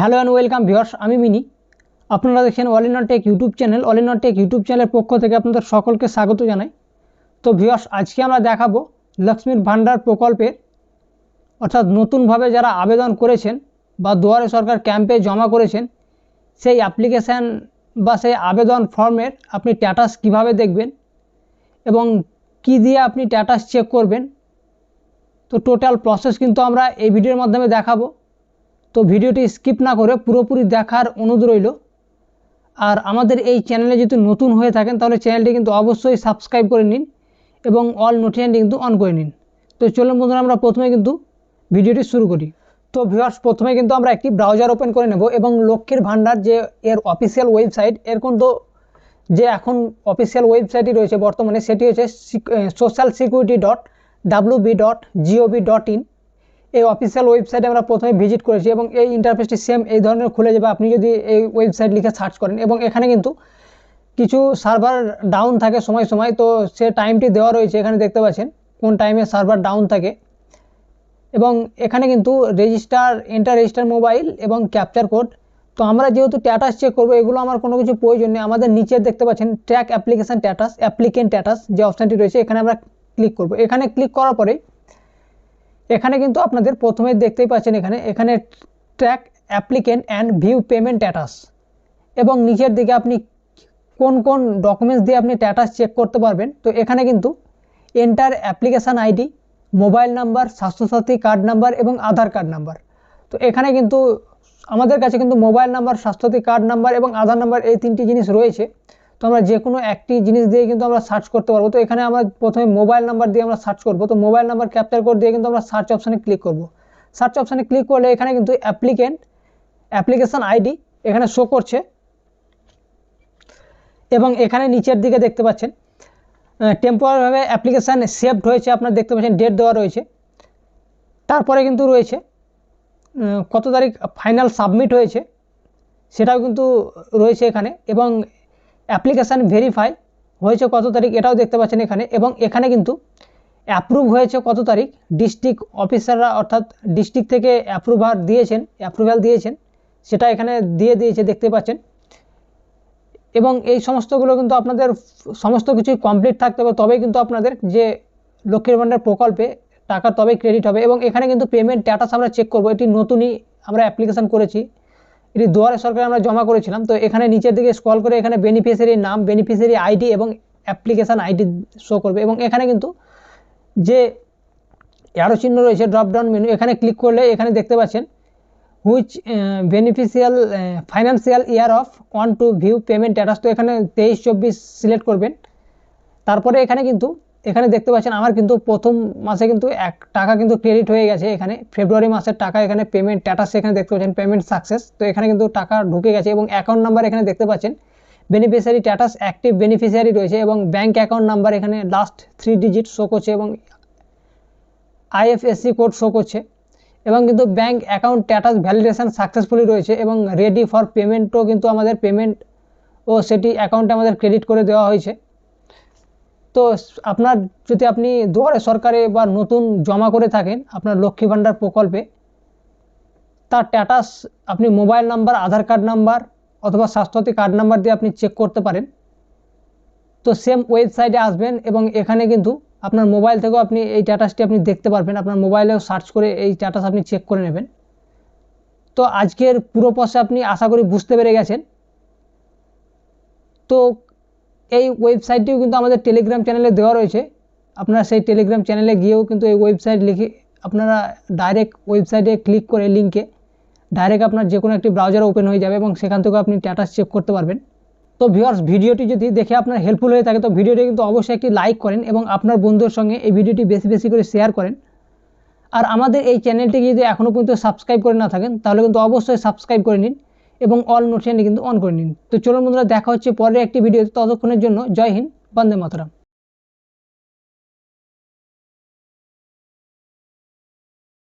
Hello and welcome viewers, আমি মিনি। আপনারা দেখছেন all in tech YouTube channel. All in tech YouTube চ্যানেলের পক্ষ থেকে আপনাদের সকলকে স্বাগত জানাই। তো ভিউয়ার্স, আজকে আমরা দেখাবো লক্ষ্মীর ভাণ্ডার প্রকল্পের, অর্থাৎ নতুনভাবে যারা আবেদন করেছেন বা দুয়ারে সরকার ক্যাম্পে জমা করেছেন, সেই অ্যাপ্লিকেশান বা সেই আবেদন ফর্মের আপনি স্ট্যাটাস কীভাবে দেখবেন এবং কি দিয়ে আপনি স্ট্যাটাস চেক করবেন। তো টোটাল প্রসেস কিন্তু আমরা এই ভিডিওর মাধ্যমে দেখাবো। তো ভিডিওটি স্কিপ না করে পুরোপুরি দেখার অনুরোধ রইল। আর আমাদের এই চ্যানেলে যদি নতুন হয়ে থাকেন, তাহলে চ্যানেলটি কিন্তু অবশ্যই সাবস্ক্রাইব করে নিন এবং অল নোটিফিকেশনটি কিন্তু অন করে নিন। তো চলুন বন্ধুরা, আমরা প্রথমে কিন্তু ভিডিওটি শুরু করি। তো ভিউয়ার্স প্রথমে কিন্তু আমরা একটি ব্রাউজার ওপেন করে নেব এবং লক্ষ্মীর ভাণ্ডার যে এর অফিসিয়াল ওয়েবসাইট এর কিন্তু যে এখন অফিসিয়াল ওয়েবসাইটই রয়েছে বর্তমানে, সেটি হচ্ছে social security dot WB dot GOV dot in এই অফিসিয়াল ওয়েবসাইটে আমরা প্রথমে ভিজিট করেছি এবং এই ইন্টারফেসটি সেম এই ধরনের খুলে যাবে। আপনি যদি এই ওয়েবসাইট লিখে সার্চ করেন এবং এখানে কিন্তু কিছু সার্ভার ডাউন থাকে সময় সময়। তো সে টাইমটি দেওয়া রয়েছে, এখানে দেখতে পাচ্ছেন কোন টাইমে সার্ভার ডাউন থাকে। এবং এখানে কিন্তু রেজিস্টার এন্টার রেজিস্টার মোবাইল এবং ক্যাপচার কোড তো আমরা যেহেতু স্ট্যাটাস চেক করব, এগুলো আমার কোনো কিছু প্রয়োজন নেই। আমাদের নিচে দেখতে পাচ্ছেন track application status applicant status যে অপশানটি রয়েছে, এখানে আমরা ক্লিক করব। এখানে ক্লিক করার পরে এখানে কিন্তু আপনাদের প্রথমে দেখতেই পাচ্ছেন এখানে এখানে track applicant and view payment status এবং নিচের দিকে আপনি কোন কোন ডকুমেন্টস দিয়ে আপনি স্ট্যাটাস চেক করতে পারবেন, তো এখানে কিন্তু enter application ID mobile number Swasthyasathi card number এবং আধার কার্ড নাম্বার তো এখানে কিন্তু আমাদের কাছে কিন্তু mobile number Swasthyasathi card number এবং আধার নাম্বার এই তিনটি জিনিস রয়েছে। তো আমরা যে কোনো একটি জিনিস দিয়ে কিন্তু আমরা সার্চ করতে পারব। তো এখানে আমরা প্রথমে মোবাইল নাম্বার দিয়ে আমরা সার্চ করব। তো মোবাইল নাম্বার ক্যাপচার কোড দিয়ে কিন্তু আমরা সার্চ অপশানে ক্লিক করব। সার্চ অপশানে ক্লিক করলে এখানে কিন্তু অ্যাপ্লিকেন্ট অ্যাপ্লিকেশান আইডি এখানে শো করছে। এবং এখানে নিচের দিকে দেখতে পাচ্ছেন টেম্পোরারিভাবে অ্যাপ্লিকেশান সেভড হয়েছে, আপনার দেখতে পাচ্ছেন ডেট দেওয়া রয়েছে। তারপরে কিন্তু রয়েছে কত তারিখ ফাইনাল সাবমিট হয়েছে, সেটাও কিন্তু রয়েছে এখানে। এবং অ্যাপ্লিকেশান ভেরিফাই হয়েছে কত তারিখ এটাও দেখতে পাচ্ছেন এখানে এবং এখানে কিন্তু অ্যাপ্রুভ হয়েছে কত তারিখ? ডিস্ট্রিক্ট অফিসাররা অর্থাৎ ডিস্ট্রিক্ট থেকে অ্যাপ্রুভার দিয়েছেন অ্যাপ্রুভাল দিয়েছেন, সেটা এখানে দিয়ে দিয়েছে, দেখতে পাচ্ছেন। এবং এই সমস্তগুলো কিন্তু আপনাদের সমস্ত কিছুই কমপ্লিট থাকতে হবে, তবেই কিন্তু আপনাদের যে লক্ষ্মীর ভাণ্ডার প্রকল্পে টাকা তবেই ক্রেডিট হবে। এবং এখানে কিন্তু পেমেন্ট স্ট্যাটাস আমরা চেক করব, এটি নতুনই আমরা অ্যাপ্লিকেশান করেছি। এটি দুয়ারে সরকারে আমরা জমা করেছিলাম। তো এখানে নিচের দিকে স্ক্রল করে এখানে বেনিফিশিয়ারির নাম বেনিফিশিয়ারি আইডি এবং অ্যাপ্লিকেশান আইডি শো করবে। এবং এখানে কিন্তু যে অ্যারো চিহ্ন রয়েছে ড্রপডাউন মেনু এখানে ক্লিক করলে এখানে দেখতে পাচ্ছেন which beneficial financial year of one two view payment status তো এখানে তেইশ, চব্বিশ সিলেক্ট করবেন। তারপরে এখানে কিন্তু এখানে দেখতে পাচ্ছেন আমার কিন্তু প্রথম মাসে কিন্তু এক টাকা কিন্তু ক্রেডিট হয়ে গেছে এখানে। ফেব্রুয়ারি মাসের টাকা এখানে পেমেন্ট স্ট্যাটাস এখানে দেখতে পাচ্ছেন পেমেন্ট সাকসেস তো এখানে কিন্তু টাকা ঢুকে গেছে এবং অ্যাকাউন্ট নাম্বার এখানে দেখতে পাচ্ছেন বেনিফিশিয়ারি স্ট্যাটাস অ্যাক্টিভ বেনিফিশিয়ারি রয়েছে এবং ব্যাঙ্ক অ্যাকাউন্ট নাম্বার এখানে লাস্ট থ্রি ডিজিট শো করছে এবং আইএফএসসি কোড শো করছে এবং কিন্তু bank account status validation successfully রয়েছে এবং রেডি ফর পেমেন্টও কিন্তু আমাদের পেমেন্ট ও সেটি অ্যাকাউন্টে আমাদের ক্রেডিট করে দেওয়া হয়েছে। তো আপনার যদি আপনি দুয়ারে সরকারে বা নতুন জমা করে থাকেন আপনার লক্ষ্মী ভাণ্ডার প্রকল্পে, তার স্ট্যাটাস আপনি mobile number Aadhaar card number অথবা স্বাস্থ্যসাথী কার্ড নাম্বার দিয়ে আপনি চেক করতে পারেন। তো সেম ওয়েবসাইটে আসবেন এবং এখানে কিন্তু আপনার মোবাইল থেকেও আপনি এই স্ট্যাটাসটি আপনি দেখতে পারবেন। আপনার মোবাইলেও সার্চ করে এই স্ট্যাটাস আপনি চেক করে নেবেন। তো আজকের পুরো পথে আপনি আশা করি বুঝতে পেরে গেছেন। তো এই ওয়েবসাইটটিও কিন্তু আমাদের টেলিগ্রাম চ্যানেলে দেওয়া রয়েছে। আপনারা সেই টেলিগ্রাম চ্যানেলে গিয়েও কিন্তু এই ওয়েবসাইট লিখে আপনারা ডাইরেক্ট ওয়েবসাইটে ক্লিক করে লিঙ্কে ডাইরেক্ট আপনার যে কোনো একটি ব্রাউজার ওপেন হয়ে যাবে এবং সেখান থেকে আপনি স্ট্যাটাস চেক করতে পারবেন। তো ভিউয়ার্স ভিডিওটি যদি দেখে আপনার হেল্পফুল হয়ে থাকে, তো ভিডিওটি কিন্তু অবশ্যই একটি লাইক করেন এবং আপনার বন্ধুর সঙ্গে এই ভিডিওটি বেশি বেশি করে শেয়ার করেন। আর আমাদের এই চ্যানেলটিকে যদি এখনও পর্যন্ত সাবস্ক্রাইব করে না থাকেন, তাহলে কিন্তু অবশ্যই সাবস্ক্রাইব করে নিন। এবং অল নোটিফিকেশন কিন্তু অন করে নিন। তো চলুন বন্ধুরা, দেখা হচ্ছে পরের একটি ভিডিও ততক্ষণের জন্য জয় হিন্দ, বন্দে মাতরম।